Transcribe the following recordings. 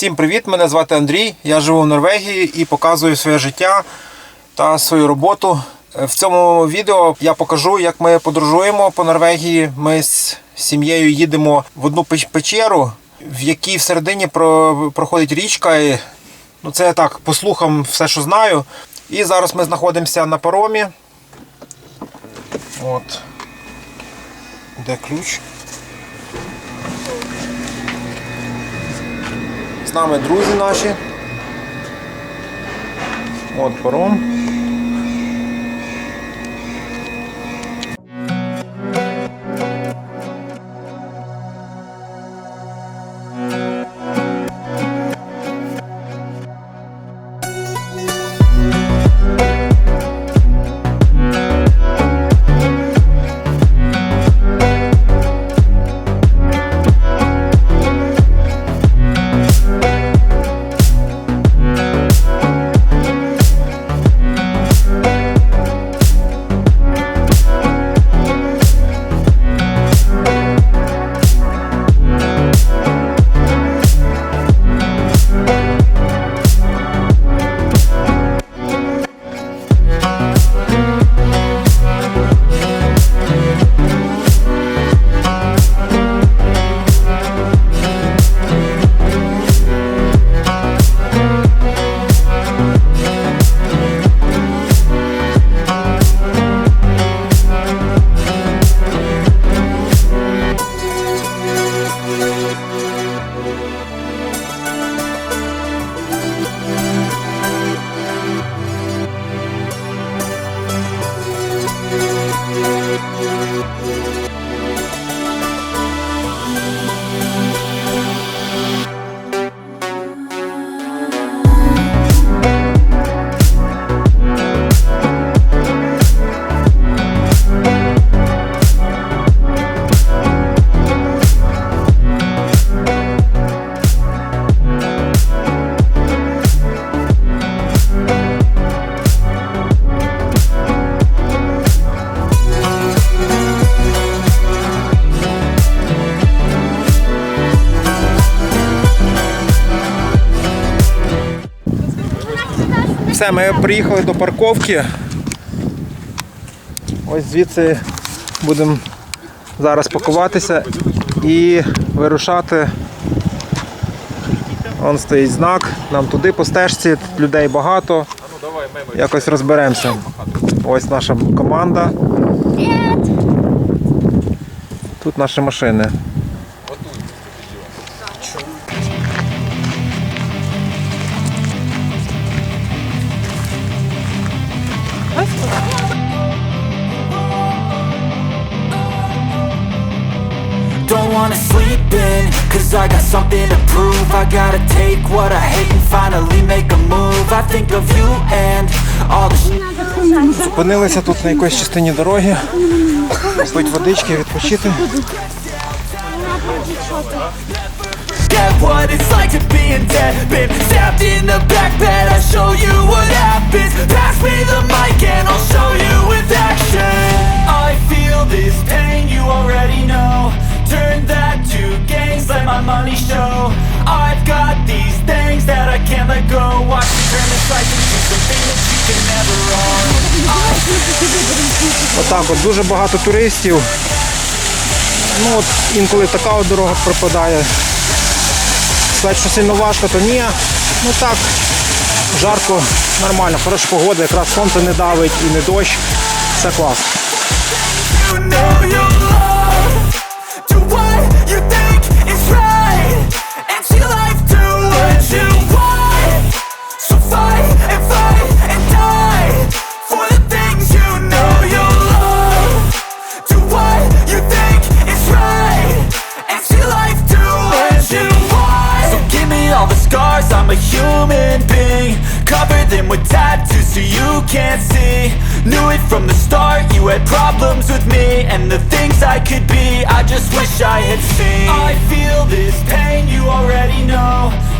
Всім привіт! Мене звати Андрій. Я живу в Норвегії і показую своє життя та свою роботу. Е, В цьому відео я покажу, як ми подорожуємо по Норвегії. Ми з сім'єю їдемо в одну печеру, в якій всередині проходить річка. І, ну, це я так по слухам все, що знаю. І зараз ми знаходимося на паромі. От. Де ключ? З нами друзі наші. От паром. Все, ми приїхали до парковки. Ось звідси будемо зараз пакуватися і вирушати. Вон стоїть знак, нам туди по стежці, тут людей багато. Якось розберемося. Ось наша команда. Тут наші машини. In, cause I got something to prove I gotta take what I hate and finally make a move I think of you and all the shit Зупинилися тут на якоїсь частині дороги. Пить водички, відпочити. What it's like to be in debt Been stabbed in the back bed I show you what happens Pass me the mic and I'll show you with action I feel this pain you already know Turn that to gains, let my money show I've got these things that I can't let go Watch me turn this life into something that you can never own Отак от дуже багато туристів. Ну от інколи така от дорога пропадає. Сказати, що сильно важко, то ні. Ну так, жарко, нормально, хороша погода, якраз сонце не давить і не дощ. Все клас. I'm a human being. Cover them with tattoos so you can't see. Knew it from the start, you had problems with me. And the things I could be, I just wish I had seen. I feel this pain, you already know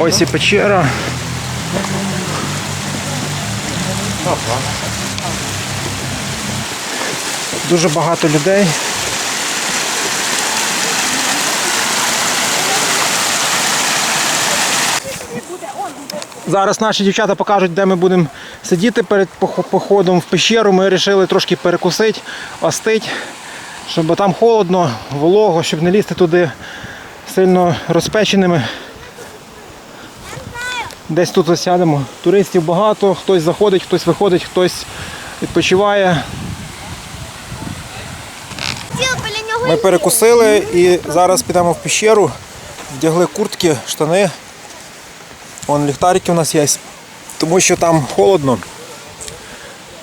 Ось і печера. Дуже багато людей. Зараз наші дівчата покажуть, де ми будемо сидіти перед походом в пещеру. Ми вирішили трошки перекусити, остити, щоб там холодно, волого, щоб не лізти туди сильно розпеченими. Десь тут ось сядемо. Туристів багато, хтось заходить, хтось виходить, хтось відпочиває. Ми перекусили і зараз підемо в пещеру, вдягли куртки, штани. Вон ліхтарики у нас є, тому що там холодно.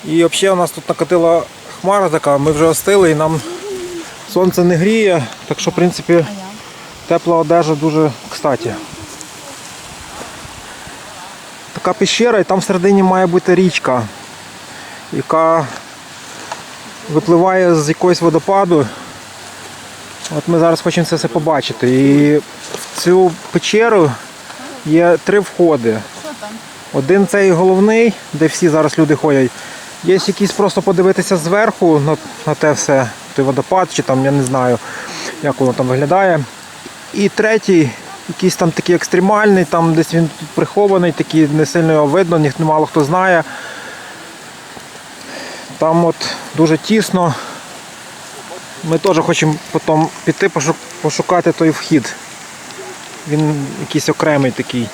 І взагалі у нас тут накатила хмара така, ми вже остили і нам сонце не гріє, так що в принципі тепла одежа дуже кстаті. Така пещера і там всередині має бути річка, яка випливає з якогось водопаду. От ми зараз хочемо це все побачити. І в цю печеру є три входи. Один цей головний, де всі зараз люди ходять. Є якийсь просто подивитися зверху на, на те все, той водопад, чи там я не знаю, як воно там виглядає. І третій, якийсь там такий екстремальний, там десь він прихований, такий не сильно його видно, ніхто мало хто знає. Там от дуже тісно. Ми теж хочемо потім піти пошукати той вхід. Він якийсь окремий такий.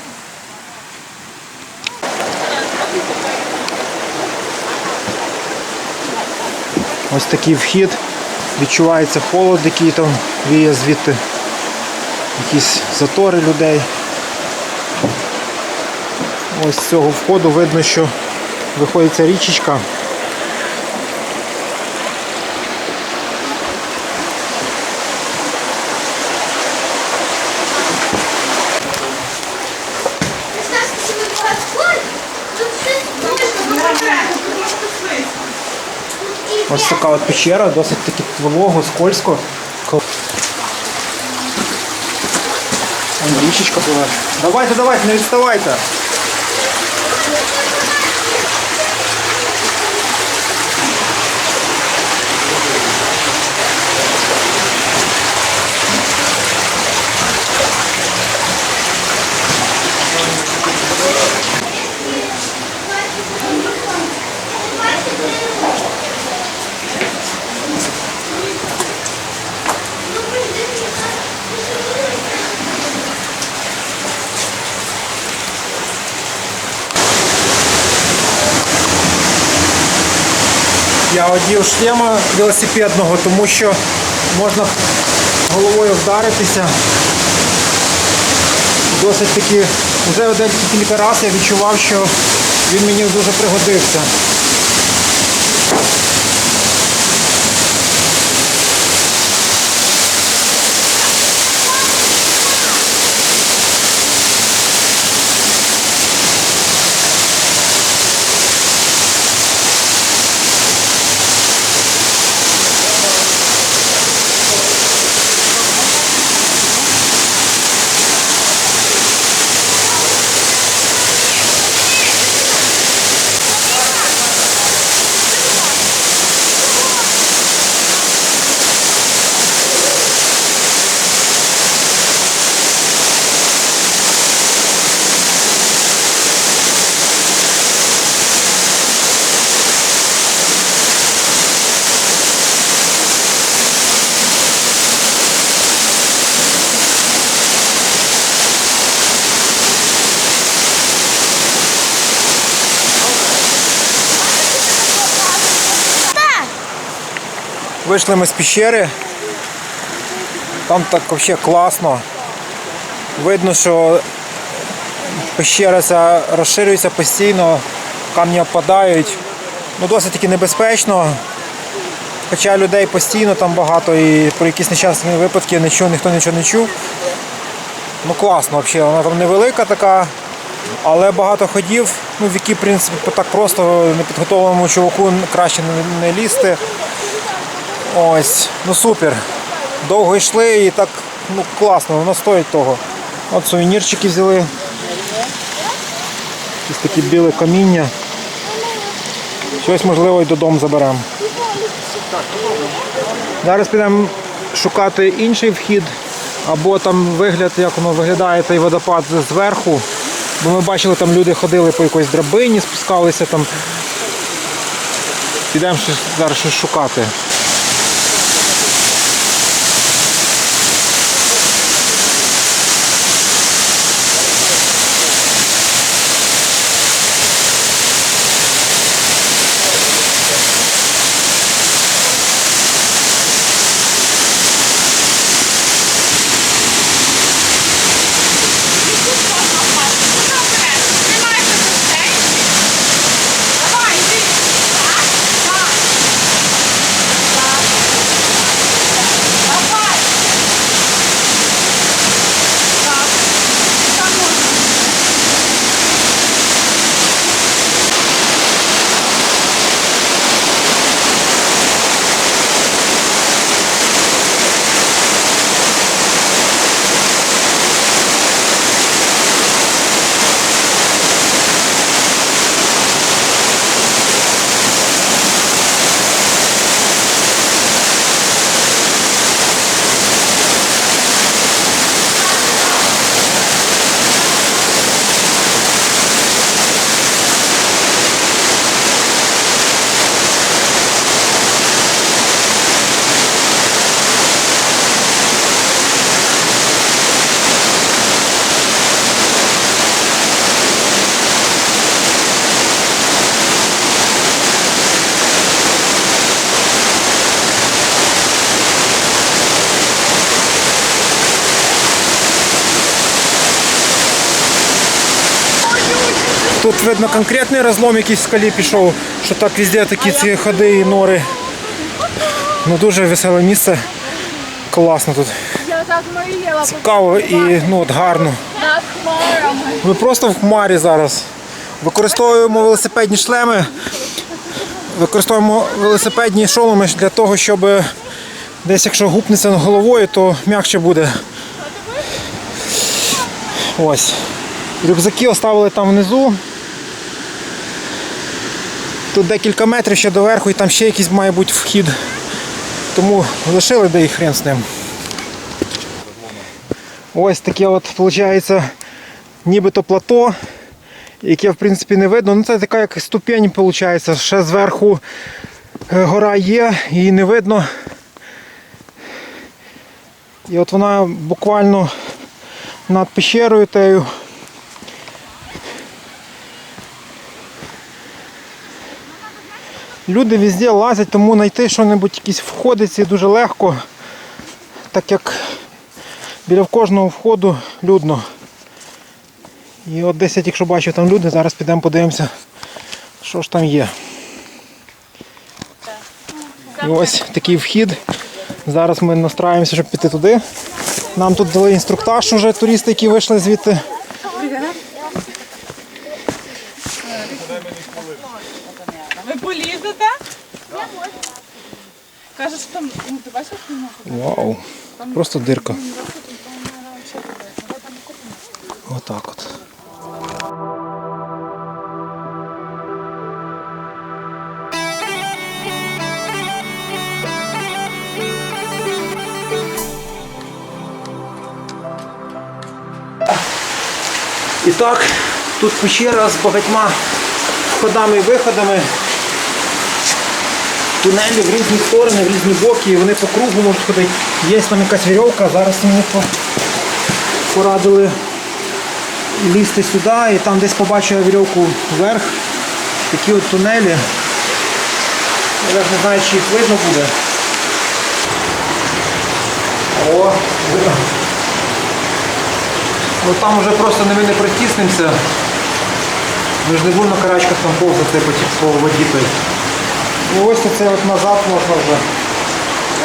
Ось такий вхід. Відчувається холод, який там віє звідти. Якісь затори людей. Ось з цього входу видно, що виходить ця річечка. Ось така от печера, досить таки волого, скользко. Ко- Вон річечка була. Давайте, давайте, не відставайте. Я одів шлема велосипедного, тому що можна головою вдаритися. Досить таки, вже один кілька разів я відчував, що він мені дуже пригодився. Вийшли ми з пещери. Там так взагалі класно. Видно, що пещера ця розширюється постійно, камні опадають. Ну, досить таки небезпечно. Хоча людей постійно там багато і про якісь нещасні випадки не ніхто нічого не чув. Ну класно взагалі, вона там невелика така, але багато ходів, ну, в які, в принципі, так просто непідготовленому чуваку краще не лізти. Ось, ну супер. Довго йшли і так ну, класно, воно стоїть того. От сувенірчики взяли. Якісь такі біле каміння. Щось можливо і додому заберемо. Зараз підемо шукати інший вхід, або там вигляд, як воно виглядає, той водопад зверху. Бо ми бачили, там люди ходили по якоїсь драбині, спускалися там. Підемо зараз щось шукати. Тут видно конкретний розлом якийсь в скалі пішов, що так везде такі ці ходи і нори. Ну дуже веселе місце. Класно тут. Цікаво і ну, от гарно. Ми просто в хмарі зараз. Використовуємо велосипедні шлеми, використовуємо велосипедні шоломи для того, щоб десь якщо гупнеться головою, то м'якше буде. Ось. Рюкзаки оставили там внизу. Тут декілька метрів ще до верху і там ще якийсь має бути вхід. Тому лишили, де і хрен з ним. Ось таке от, виходить, нібито плато, яке в принципі не видно. Ну це така як ступень, виходить. Ще зверху е, гора є, її не видно. І от вона буквально над пещерою тею. Люди везде лазять, тому знайти що-небудь якісь входи ці дуже легко, так як біля кожного входу людно. І от десь я тільки що бачив там люди, зараз підемо подивимося, що ж там є. І ось такий вхід. Зараз ми настраюємося, щоб піти туди. Нам тут дали інструктаж уже туристи, які вийшли звідти. Каже, що там, ну ти бачиш, Вау. Просто дирка. Отак от. І так, тут пещера з багатьма входами і виходами. Тунелі в різні сторони, в різні боки, і вони по кругу можуть ходити. Є там якась вірьовка, зараз мені порадили лізти сюди і там десь побачу я вірьовку вверх. Такі от тунелі. Я не знаю, чи їх видно буде. О, видно. Ну там вже просто не ми не протиснемося. Ми ж не будемо на карачках там повзати по, по воді. той. І ось це от назад можна вже.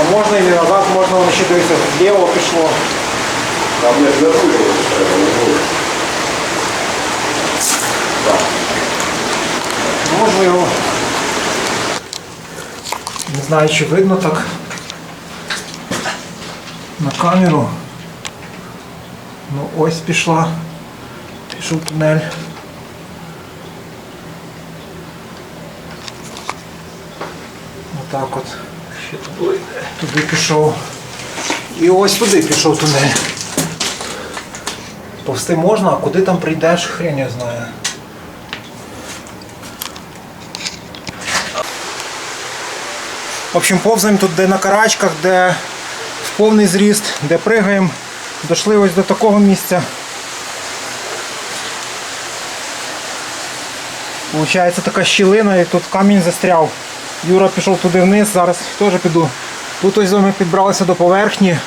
А можна і не назад, можна воно ще дивитися, зліво пішло. Там не треба, не буде. Можливо. Не знаю, чи видно так на камеру. Ну ось пішла. Пішов тунель. Отак от. Туди пішов. І ось туди пішов тунель. Повсти можна, а куди там прийдеш, хрен я знаю. В общем, повзаємо тут, де на карачках, де в повний зріст, де пригаємо. Дошли ось до такого місця. Получається така щілина і тут камінь застряв. Юра пішов туди вниз, зараз теж піду. Тут ось ми підбралися до поверхні.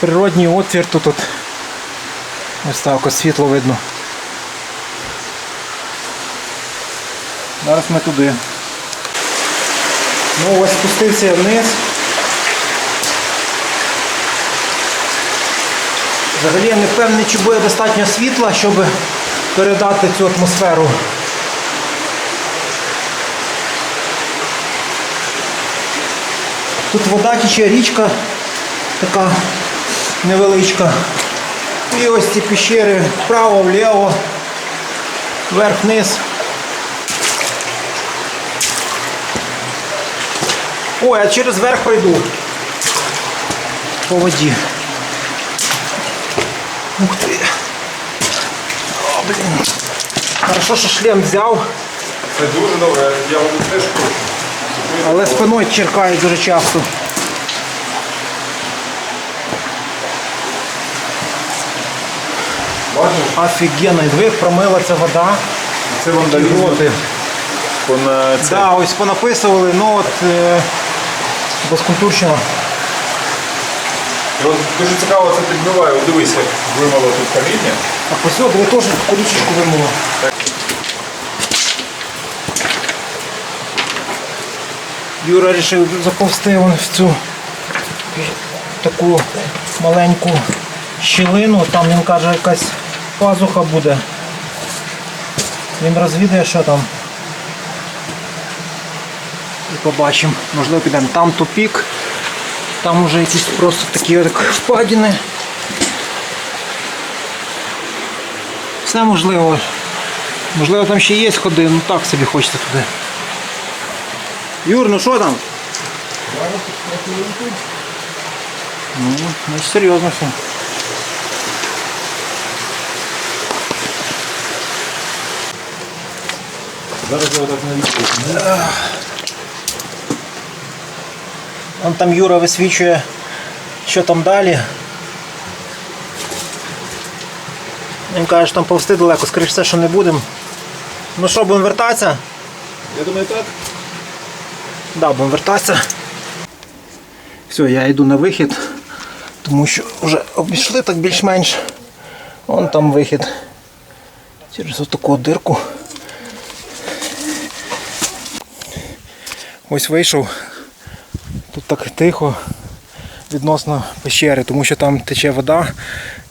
Природній отвір тут от. Ось так ось світло видно. Зараз ми туди. Ну ось спустився я вниз. Взагалі я не впевнений, чи буде достатньо світла, щоб передати цю атмосферу. Тут вода тече, річка така невеличка. І ось ці піщери вправо, вліво, вверх-вниз. Ой, а через верх пройду. По воді. Ух ти. О, блін. Хорошо, що шлем взяв, Це дуже добре, я вам теж хочу. Але спиною черкає дуже часто. Бачиш, Офігенно, і диви, промила ця вода. це вандалізм. Вона це. Да, ось понаписували, ну от е, безкультурщина. І от дуже цікаво це підбиває. Як вимало тут каміння. А по сьогодні теж таку річечку вимило. Юра вирішив заповзти в цю таку маленьку щілину, там він каже якась пазуха буде. Він розвідає, що там. І побачимо. Можливо підемо. Там тупік, там вже якісь просто такі от впадіни. Все можливо. Можливо там ще є ходи, ну так собі хочеться туди. Юр, ну що там? Ну, значить серйозно все. Зараз. Вон там Юра висвічує, що там далі. Він каже, що там повсти далеко, скоріш все, що не будемо. Ну що, будемо вертатися? Я думаю, так. Да, будемо вертатися. Все, я йду на вихід, тому що вже обійшли так більш-менш. Вон там вихід. Через отаку дирку. Ось вийшов. Тут так тихо відносно пещери, тому що там тече вода,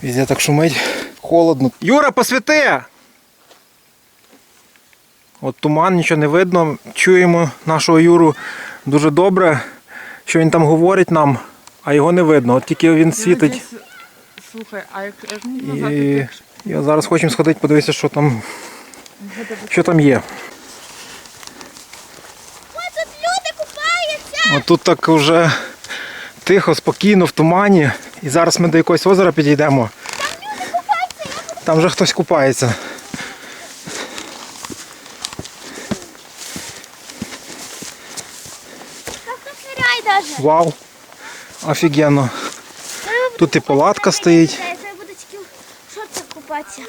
везде так шумить, холодно. Юра, посвіти! От туман, нічого не видно. Чуємо нашого Юру дуже добре, що він там говорить нам, а його не видно. От тільки він світить. Слухай, а як І я зараз хочемо сходити, подивитися, що там, що там є. Тут люди купаються! От тут так вже тихо, спокійно, в тумані. І зараз ми до якогось озера підійдемо. Там люди купаються! Там вже хтось купається. Там хтось ниряє даже. Вау! Офігенно. Тут і палатка стоїть. Я буду тільки в купатися.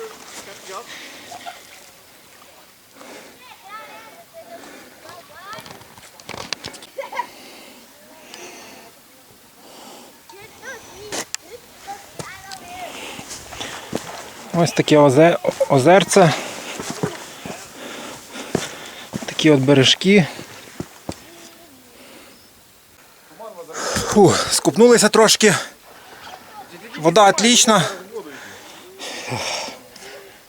Ось таке озе- озерце. Такі от бережки. Фу, скупнулися трошки. Вода отлічна.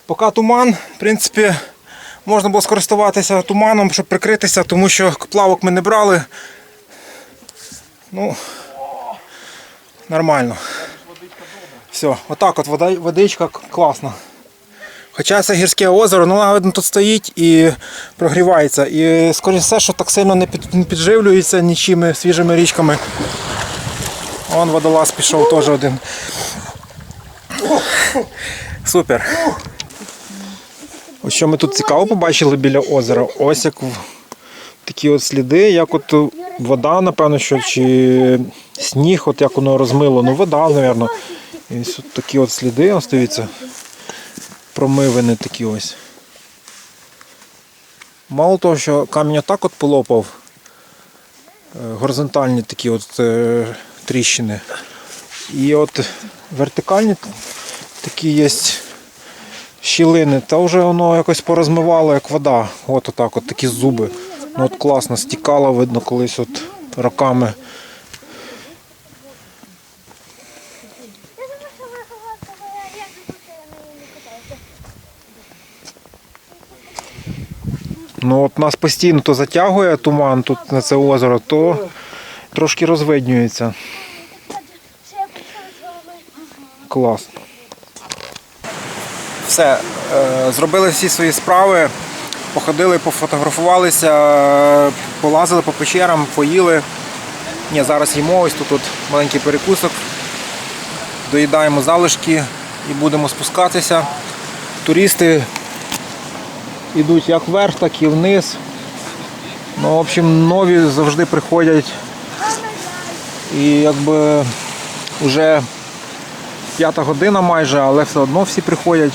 Поки туман, в принципі, можна було скористуватися туманом, щоб прикритися, тому що плавок ми не брали. Ну, нормально. Все, отак от водичка класна. Хоча це гірське озеро, ну видно, тут стоїть і прогрівається. І скоріше все, що так сильно не, підживлюється нічими свіжими річками. Вон водолаз пішов теж один. Супер. Ось що ми тут цікаво побачили біля озера. Ось як такі от сліди, як от вода, напевно, що чи сніг, от як воно розмило. Ну, вода, мабуть. І ось такі от сліди, ось дивіться. Промивини такі ось. Мало того, що камінь отак от полопав. е, Горизонтальні такі от е, тріщини. І от вертикальні такі є щілини, та вже воно якось порозмивало, як вода. От отак, от такі зуби. Ну от класно, стікало, видно, колись от роками. Я думаю, що ви ховатися, я як тут я на ній не катаюся. Ну от нас постійно то затягує туман тут на це озеро, то трошки розвиднюється. Клас. Все, е, зробили всі свої справи, походили, пофотографувалися, е, полазили по печерам, поїли. Ні, зараз їмо ось тут, тут маленький перекусок. Доїдаємо залишки і будемо спускатися. Туристи йдуть як вверх, так і вниз. Ну, в общем, нові завжди приходять. І якби вже п'ята година майже, але все одно всі приходять.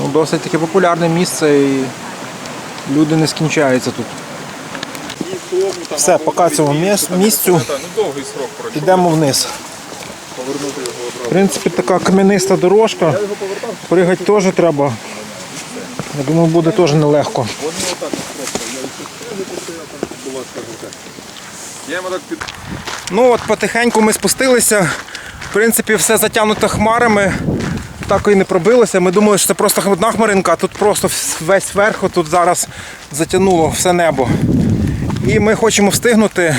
Ну, досить таке популярне місце і люди не скінчаються тут. Все, поки цього місцю йдемо вниз. В принципі, така кам'яниста дорожка. Пригати теж треба. Я думаю, буде теж нелегко. Ну от потихеньку ми спустилися. В принципі, все затягнуто хмарами. Так і не пробилося. Ми думали, що це просто одна хмаринка, а тут просто весь верх тут зараз затягнуло все небо. І ми хочемо встигнути.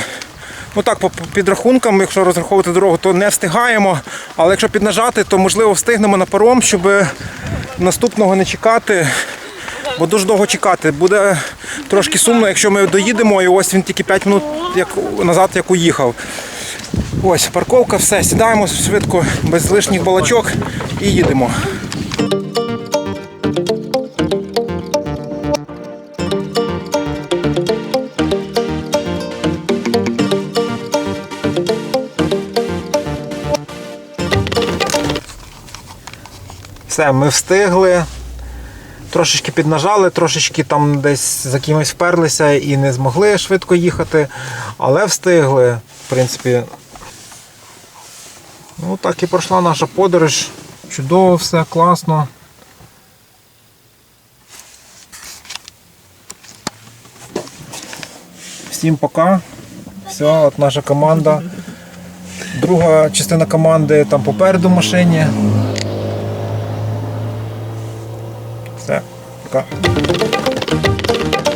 Ну так, по підрахункам, якщо розраховувати дорогу, то не встигаємо. Але якщо піднажати, то можливо встигнемо на паром, щоб наступного не чекати. Бо дуже довго чекати. Буде трошки сумно, якщо ми доїдемо, і ось він тільки 5 минут як назад, як уїхав. Ось парковка, все, сідаємо швидко, без лишніх балачок і їдемо. Все, ми встигли. Трошечки піднажали, трошечки там десь за кимось вперлися і не змогли швидко їхати, але встигли. В принципі, ну так і пройшла наша подорож. Чудово, все, класно. Всім пока. Все, от наша команда. Друга частина команди там попереду в машині. さような。